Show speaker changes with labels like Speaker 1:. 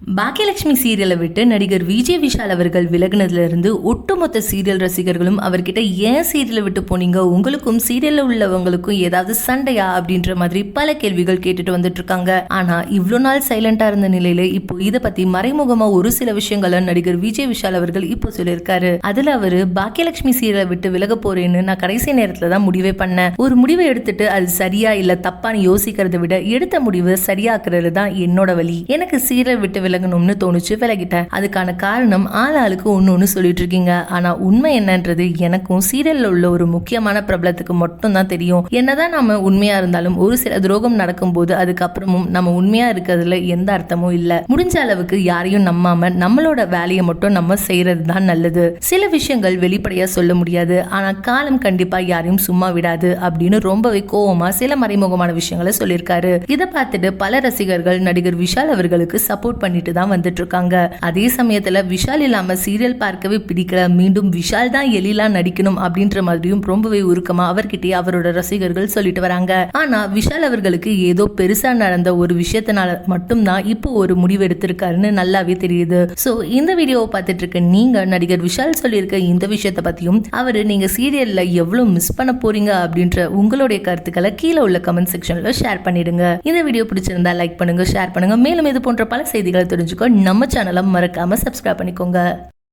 Speaker 1: பாக்கியலட்சுமி சீரியலை விட்டு நடிகர் விஜய் விஷால் அவர்கள் விலகினதுலேருந்து ஒட்டுமொத்த சீரியல் ரசிகர்களும் அவர்கிட்ட ஏன் சீரியலை விட்டு போனீங்க? உங்களுக்கும் சீரியலில் உள்ளவங்களுக்கும் ஏதாவது சண்டையா? அப்படின்ற மாதிரி பல கேள்விகள் கேட்டுட்டு வந்துட்டு இருக்காங்க. ஆனா நாள் சைலண்டாக இருந்த நிலையில இப்போ இதை பற்றி மறைமுகமா ஒரு சில விஷயங்களை நடிகர் விஜய் விஷால் அவர்கள் இப்போ சொல்லியிருக்காரு. அதுல அவரு பாக்கியலட்சுமி சீரியலை விட்டு விலக போறேன்னு நான் கடைசி நேரத்தில் தான் முடிவே பண்ணேன். ஒரு முடிவை எடுத்துட்டு அது சரியா இல்ல தப்பான்னு யோசிக்கிறத விட எடுத்த முடிவு சரியாக்குறது தான் என்னோட வழி. எனக்கு சீரியல் விட்டு விலகணும்னு தோணுச்சு விலகிட்டேன். அதுக்கான காரணம் ஆள் ஆளுக்கு ஒன்று ஒன்று சொல்லிட்டு இருக்கீங்க ஆனா உண்மை என்னன்றது எனக்கும் சீரியல்ல உள்ள ஒரு முக்கியமான பிரபலத்துக்கு மட்டும் தான் தெரியும். என்னதான் நம்ம உண்மையா இருந்தாலும் ஒரு சில துரோகம் நடக்கும்போது அதுக்கப்புறமும் நம்ம உண்மையா இருக்கிறதுல எந்த அர்த்தமும் இல்ல. முடிஞ்ச அளவுக்கு யாரையும் நம்பாம நம்மளோட வேலையை மட்டும் நம்ம செய்யறது தான் நல்லது. சில விஷயங்கள் வெளிப்படையா சொல்ல முடியாது. ஆனா காலம் கண்டிப்பா யாரையும் சும்மா விடாது அப்படின்னு ரொம்பவே கோவமா சில மறைமுகமான விஷயங்களை சொல்லியிருக்காரு. இதை பார்த்துட்டு பல ரசிகர்கள் நடிகர் விஷால் அவர்களுக்கு சப்போர்ட் பண்ணி பண்ணிட்டு தான் வந்துட்டு இருக்காங்க அதே சமயத்துல விஷால் இல்லாம சீரியல் பார்க்கவே பிடிக்கல. மீண்டும் விஷால் தான் எலிலா நடிக்கணும் அப்படின்ற மாதிரியும் ரொம்பவே உருக்கமா அவர்கிட்டயே அவரோட ரசிகர்கள் சொல்லிட்டு வராங்க. ஆனா விஷால் அவர்களுக்கு ஏதோ பெருசா நடந்த ஒரு விஷயத்தினால மட்டும்தான் இப்போ ஒரு முடிவு எடுத்திருக்காருன்னு நல்லாவே தெரியுது. சோ இந்த வீடியோவை பார்த்துட்டு இருக்க நீங்க நடிகர் விஷால் சொல்லியிருக்க இந்த விஷயத்த பத்தியும் அவரு நீங்க சீரியல்ல எவ்வளவு மிஸ் பண்ண போறீங்க அப்படின்ற உங்களுடைய கருத்துக்களை கீழே உள்ள கமெண்ட் செக்ஷன்ல ஷேர் பண்ணிடுங்க. இந்த வீடியோ பிடிச்சிருந்தா லைக் பண்ணுங்க ஷேர் பண்ணுங்க. மேலும் இது போன்ற பல செய்திகள் தெரிஞ்சுக்க. நம்ம சேனலை மறக்காம சப்ஸ்கிரைப் பண்ணிக்கோங்க.